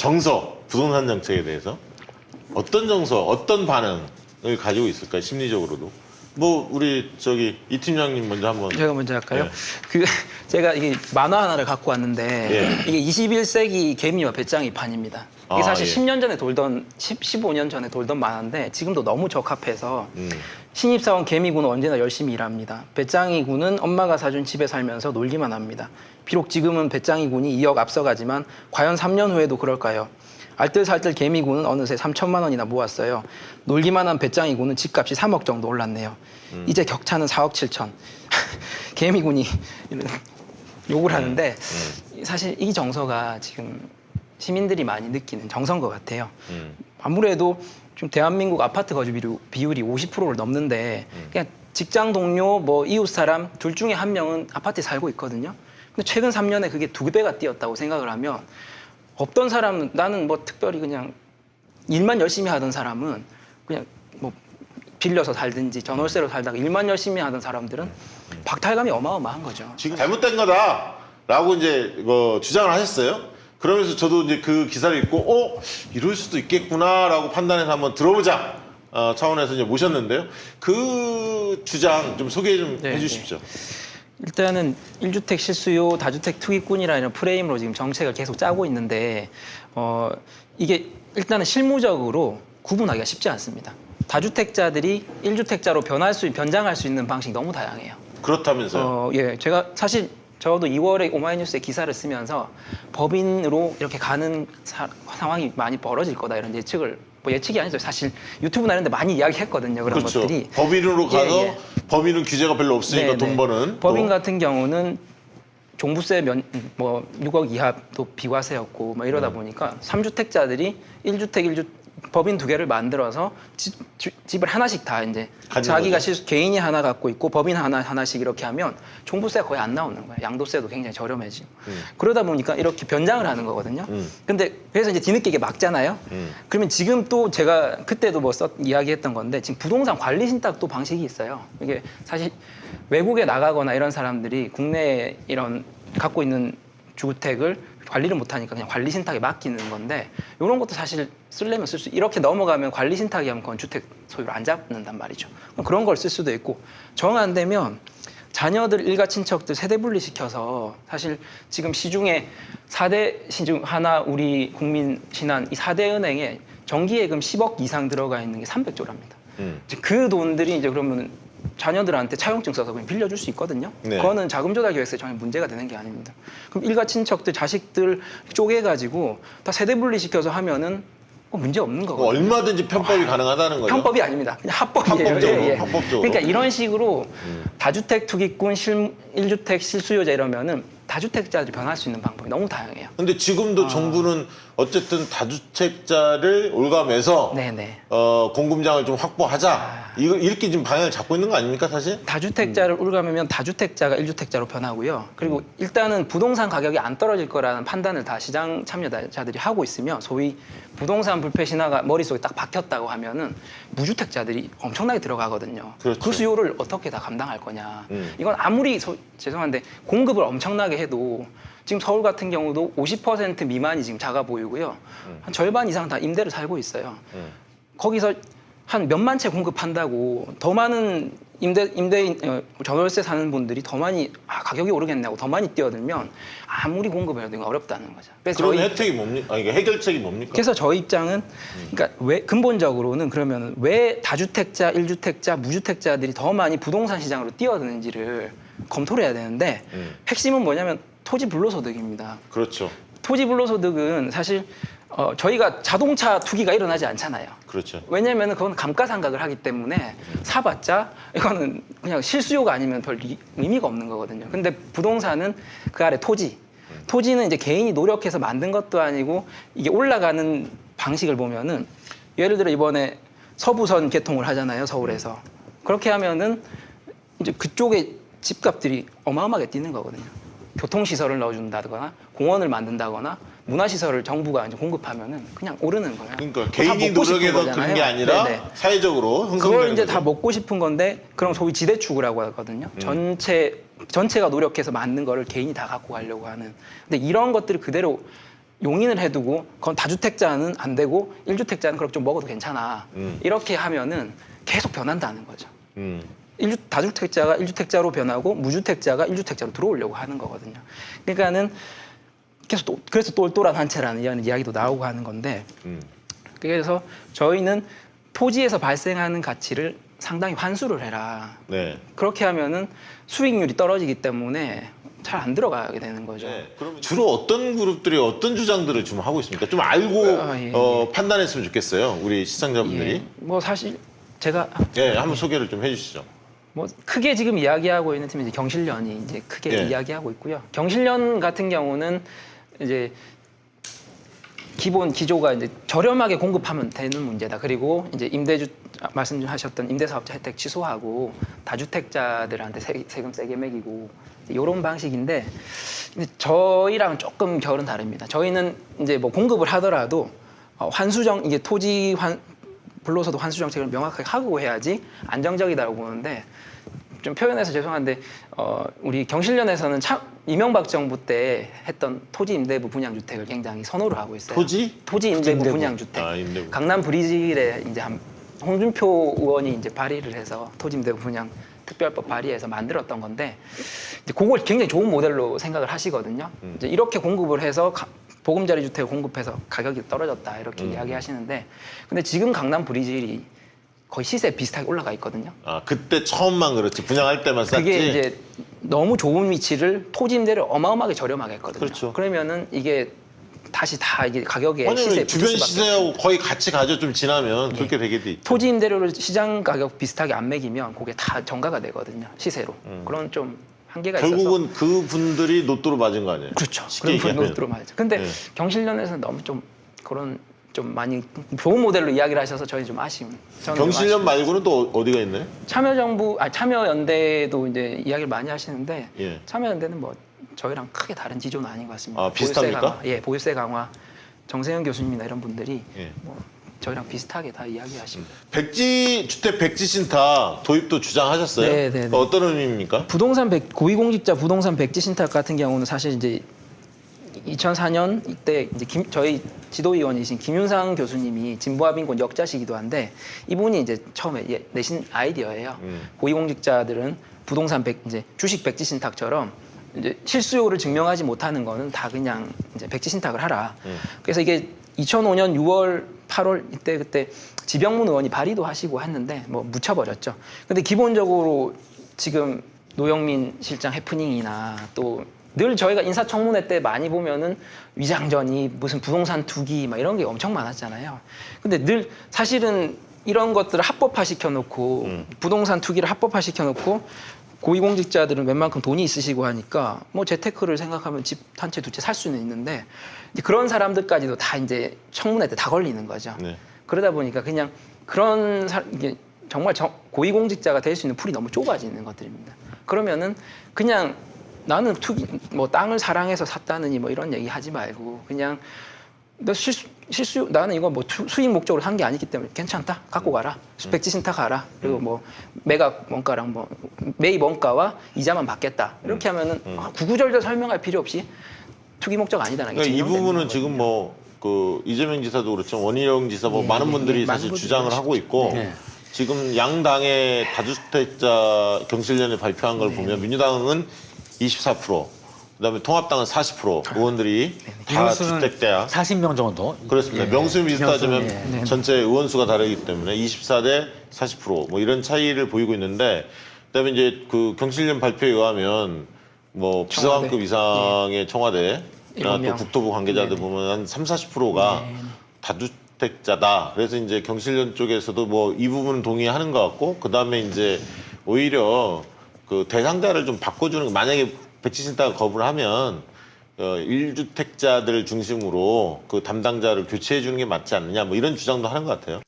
정서 부동산 정책에 대해서 어떤 정서, 어떤 반응을 가지고 있을까요? 심리적으로도. 뭐 우리 저기 이 팀장님 먼저 한번. 제가 먼저 할까요? 네. 그 제가 이게 만화 하나를 갖고 왔는데 예. 이게 21세기 개미와 배짱이 판입니다. 이게 아, 사실 예. 10년 전에 돌던 10, 15년 전에 돌던 만화인데 지금도 너무 적합해서 음. 신입사원 개미군은 언제나 열심히 일합니다. 배짱이군은 엄마가 사준 집에 살면서 놀기만 합니다. 비록 지금은 배짱이군이 2억 앞서가지만 과연 3년 후에도 그럴까요? 알뜰살뜰 개미군은 어느새 3천만 원이나 모았어요. 놀기만 한 배짱이군은 집값이 3억 정도 올랐네요. 이제 격차는 4억 7천. 개미군이 이런 욕을 하는데 사실 이 정서가 지금 시민들이 많이 느끼는 정서인 것 같아요. 음. 아무래도 좀 대한민국 아파트 거주 비율- 비율이 50%를 넘는데 그냥 직장 동료 뭐 이웃 사람 둘 중에 한 명은 아파트에 살고 있거든요. 근데 최근 3년에 그게 두 배가 뛰었다고 생각을 하면 없던 사람은 나는 뭐 특별히 그냥 일만 열심히 하던 사람은 그냥 뭐 빌려서 살든지 전월세로 살다가 일만 열심히 하던 사람들은 박탈감이 어마어마한 거죠. 지금 잘못된 거다라고 이제 이거 주장을 하셨어요. 그러면서 저도 이제 그 기사를 읽고 어 이럴 수도 있겠구나라고 판단해서 한번 들어보자 어, 차원에서 이제 모셨는데요. 그 주장 좀 소개 좀 네, 해주십시오. 일단은 1주택 실수요 다주택 투기꾼이라는 프레임으로 지금 정책을 계속 짜고 있는데 어 이게 일단은 실무적으로 구분하기가 쉽지 않습니다. 다주택자들이 1주택자로 변할 수 변장할 수 있는 방식이 너무 다양해요. 그렇다면서요. 어, 예, 제가 사실 저도 2월에 오마이뉴스에 기사를 쓰면서 법인으로 이렇게 가는 사- 상황이 많이 벌어질 거다 이런 예측을 뭐 예측이 아니죠. 사실 유튜브나 이런 데 많이 이야기했거든요. 그런 그렇죠. 것들이. 법인으로 예, 가서 예. 법인은 규제가 별로 없으니까 네, 돈 네. 버는 법인 또. 같은 경우는 종부세 면, 뭐 6억 이하도 비과세였고 뭐 음. 이러다 보니까 3주택자들이 1주택 1주 법인 두 개를 만들어서 집, 주- 집을 하나씩 다 이제 자기가. 실 개인이 하나 갖고 있고 법인 하나 하나씩 이렇게 하면 종부세가 거의 안 나오는 거예요. 양도세도 굉장히 저렴해지고. 음. 그러다 보니까 이렇게 변장을 하는 거거든요. 음. 근데 그래서 이제 뒤늦게 이게 막잖아요. 음. 그러면 지금 또 제가 그때도 뭐 썼, 이야기했던 건데 지금 부동산 관리 신탁 또 방식이 있어요. 이게 사실 외국에 나가거나 이런 사람들이 국내에 이런 갖고 있는 주택을 관리를 못하니까 그냥 관리 신탁에 맡기는 건데 이런 것도 사실 쓰려면 쓸 수 이렇게 넘어가면 관리 신탁이 하면 그건 주택 소유를 안 잡는단 말이죠. 그런 걸 쓸 수도 있고 정 안 되면 자녀들 일가 친척들 세대 분리 시켜서 사실 지금 시중에 사대 시중 하나 우리 국민 신한 이 사대 은행에 정기예금 10억 이상 들어가 있는 게 300조랍니다. 음. 그 돈들이 이제 그러면 자녀들한테 차용증 써서 그냥 빌려줄 수 있거든요. 네. 그거는 자금 조달 계획서에 전혀 문제가 되는 게 아닙니다. 그럼 일가 친척들 자식들 쪼개가지고 다 세대 분리 시켜서 하면은 어, 문제 없는 그거 거거든요. 얼마든지 편법이 가능하다는 거죠. 편법이 아닙니다. 그냥 합법이에요. 합법적으로, 합법적으로. 그러니까 이런 식으로 음. 다주택 투기꾼 실, 1주택 실수요자 이러면은 다주택자들이 변할 수 있는 방법이 너무 다양해요. 근데 지금도 정부는 어쨌든 다주택자를 올감해서 네네. 어, 공급량을 좀 확보하자. 이거 이렇게 지금 방향을 잡고 있는 거 아닙니까, 사실? 다주택자를 울가면 다주택자가 1주택자로 변하고요. 그리고 음. 일단은 부동산 가격이 안 떨어질 거라는 판단을 다 시장 참여자들이 하고 있으면 소위 부동산 불패 신화가 머릿속에 딱 박혔다고 하면은 무주택자들이 엄청나게 들어가거든요. 그렇죠. 그 수요를 어떻게 다 감당할 거냐. 음. 이건 아무리 소- 죄송한데 공급을 엄청나게 해도 지금 서울 같은 경우도 50% 미만이 지금 작아 보이고요. 한 절반 이상 다 임대를 살고 있어요. 음. 거기서 한 몇만 채 공급한다고 더 많은 임대 임대인 어, 전월세 사는 분들이 더 많이 아, 가격이 오르겠네고 더 많이 뛰어들면 아무리 공급을 해도 이거 어렵다는 거죠. 그래서 그런 저희 혜택이 뭡니까? 아니, 해결책이 뭡니까? 그래서 저희 입장은 그러니까 왜 근본적으로는 그러면 왜 다주택자, 일주택자 무주택자들이 더 많이 부동산 시장으로 뛰어드는지를 검토를 해야 되는데 음. 핵심은 뭐냐면 토지 불로소득입니다. 그렇죠. 토지 불로소득은 사실 어, 저희가 자동차 투기가 일어나지 않잖아요. 그렇죠. 왜냐하면 그건 감가상각을 하기 때문에 사봤자 이거는 그냥 실수요가 아니면 별 리- 의미가 없는 거거든요. 근데 부동산은 그 아래 토지. 토지는 이제 개인이 노력해서 만든 것도 아니고 이게 올라가는 방식을 보면은 예를 들어 이번에 서부선 개통을 하잖아요. 서울에서. 그렇게 하면은 이제 그쪽에 집값들이 어마어마하게 뛰는 거거든요. 교통시설을 넣어준다거나 공원을 만든다거나 문화시설을 정부가 이제 공급하면은 그냥 오르는 거예요. 그러니까 다 개인이 노력해서 그런. 게 아니라 네네. 사회적으로 그걸 이제 거죠. 다 먹고 싶은 건데 그럼 소위 지대추구라고 하거든요. 음. 전체 전체가 노력해서 만든 거를 개인이 다 갖고 가려고 하는. 근데 이런 것들을 그대로 용인을 해두고 그건 다주택자는 안 되고 1주택자는 그렇게 좀 먹어도 괜찮아. 음. 이렇게 하면은 계속 변한다는 거죠. 음. 일주 다주택자가 1주택자로 변하고 무주택자가 1주택자로 들어오려고 하는 거거든요. 그러니까는 계속 또, 그래서 똘똘한 한 채라는 이야기도 나오고 하는 건데 음. 그래서 저희는 토지에서 발생하는 가치를 상당히 환수를 해라. 네. 그렇게 하면은 수익률이 떨어지기 때문에 잘 안 들어가게 되는 거죠. 네. 주로 어떤 그룹들이 어떤 주장들을 좀 하고 있습니까? 좀 알고 아, 예, 어, 판단했으면 좋겠어요. 우리 시청자분들이. 예, 뭐 사실 제가 예, 한번 소개를 좀 해주시죠. 뭐 크게 지금 이야기하고 있는 팀이 이제 경실련이 이제 크게 예. 이야기하고 있고요. 경실련 같은 경우는 이제 기본 기조가 이제 저렴하게 공급하면 되는 문제다. 그리고 이제 임대주 아, 말씀하셨던 임대사업자 혜택 취소하고 다주택자들한테 세, 세금 세게 매기고 이런 방식인데 근데 저희랑은 조금 결은 다릅니다. 저희는 이제 뭐 공급을 하더라도 어, 환수정 이게 토지 환 불로서도 환수 정책을 명확하게 하고 해야지 안정적이다고 보는데 좀 표현해서 죄송한데 어, 우리 경실련에서는 참 이명박 정부 때 했던 토지 임대부 분양 주택을 굉장히 선호를 하고 있어요. 토지? 토지 임대부 임대부. 분양 주택. 아, 임대부. 강남 브리질에 이제 한 홍준표 의원이 이제 발의를 해서 토지 임대부 분양 특별법 발의해서 만들었던 건데 이제 그걸 굉장히 좋은 모델로 생각을 하시거든요. 음. 이제 이렇게 공급을 해서 가- 보금자리 주택을 공급해서 가격이 떨어졌다 이렇게 음. 이야기하시는데 근데 지금 강남 브리질이 거의 시세 비슷하게 올라가 있거든요. 아, 그때 처음만 그렇지. 분양할 때만 쌌지. 그게 이제 너무 좋은 위치를 토지 임대를 어마어마하게 저렴하게 했거든요. 그렇죠. 그러면은 이게 다시 다 이게 가격에 아니, 시세 주변 시세하고 거의 같이 가죠. 좀 지나면 그렇게 되게 돼 있죠. 토지 임대료를 시장 가격 비슷하게 안 매기면 그게 다 정가가 되거든요 시세로 음. 그런 좀 한계가 있어서 결국은 그 분들이 노또로 맞은 거 아니에요? 그렇죠 쉽게 그런 얘기하면. 분도 들어맞죠 근데 네. 경실련에서는 너무 좀 그런 좀 많이 좋은 모델로 이야기를 하셔서 저희 좀 아쉬운 저는 좀 경실련 아쉬운. 말고는 또 어디가 있나요? 참여정부 아 참여연대도 이제 이야기를 많이 하시는데 예. 참여연대는 뭐 저희랑 크게 다른 지조는 아닌 것 같습니다 아, 비슷합니까? 보유세 강화, 예 보유세 강화 정세현 교수님이나 이런 분들이 예. 뭐 저희랑 비슷하게 다 이야기하십니다 백지 주택 백지 신탁 도입도 주장하셨어요? 네, 네, 네. 어떤 의미입니까? 부동산 백, 고위공직자 부동산 백지 신탁 같은 경우는 사실 이제 2004년 이때 이제 김, 저희 지도위원이신 김윤상 교수님이 진보합인권 역자시기도 한데 이분이 이제 처음에 예- 내신 아이디어예요. 음. 고위공직자들은 부동산 백 이제 주식 백지 신탁처럼 이제 실수요를 증명하지 못하는 거는 다 그냥 이제 백지 신탁을 하라. 음. 그래서 이게 2005년 6월, 8월 이때 그때 지병문 의원이 발의도 하시고 했는데 뭐 묻혀버렸죠. 근데 기본적으로 지금 노영민 실장 해프닝이나 또 늘 저희가 인사청문회 때 많이 보면은 위장전이 무슨 부동산 투기 막 이런 게 엄청 많았잖아요. 근데 늘 사실은 이런 것들을 합법화 시켜놓고 음. 부동산 투기를 합법화 시켜놓고 고위공직자들은 웬만큼 돈이 있으시고 하니까 뭐 재테크를 생각하면 집 한 채 두 채 살 수는 있는데 그런 사람들까지도 다 이제 청문회 때 다 걸리는 거죠. 네. 그러다 보니까 그냥 그런 사, 이게 정말 정- 고위공직자가 될 수 있는 풀이 너무 좁아지는 것들입니다. 그러면은 그냥 나는 투기 뭐 땅을 사랑해서 샀다느니 뭐 이런 얘기 하지 말고 그냥 너 실수, 실수 나는 이거 뭐 투- 수익 목적으로 한 게 아니기 때문에 괜찮다 갖고 가라 수백지 신탁하라 그리고 뭐 매각 원가랑 뭐 매입 원가와 이자만 받겠다 이렇게 하면은 음. 아, 구구절절 설명할 필요 없이 투기 목적 아니다라는 게 그러니까 이 부분은. 지금 뭐 그 이재명 지사도 그렇죠 원희룡 지사 뭐 예, 많은 예, 분들이 예, 많은 사실 분들이 주장을 하고 있고 네. 지금 양당의 다주택자 경실련에 발표한 네. 걸 보면 민주당은 24% 그다음에 통합당은 40% 의원들이 다 의원수는 주택대야 40명 정도. 그렇습니다. 예. 명수는 비슷하지만 명수는, 예. 네. 전체 의원 수가 다르기 때문에 24대 40%뭐 이런 차이를 보이고 있는데 그다음에 이제 그 경실련 발표에 의하면 뭐 비서관급. 이상의 청와대 일곱 또 명. 국토부 관계자들 네네. 보면 한 3, 40%가 네. 다주택자다. 그래서 이제 경실련 쪽에서도 뭐 이 부분은 동의하는 것 같고 그다음에 이제 오히려 그 대상자를 좀 바꿔주는 거 만약에 백지신탁을 거부를 하면 어, 1주택자들 중심으로 그 담당자를 교체해 주는 게 맞지 않느냐 뭐 이런 주장도 하는 것 같아요.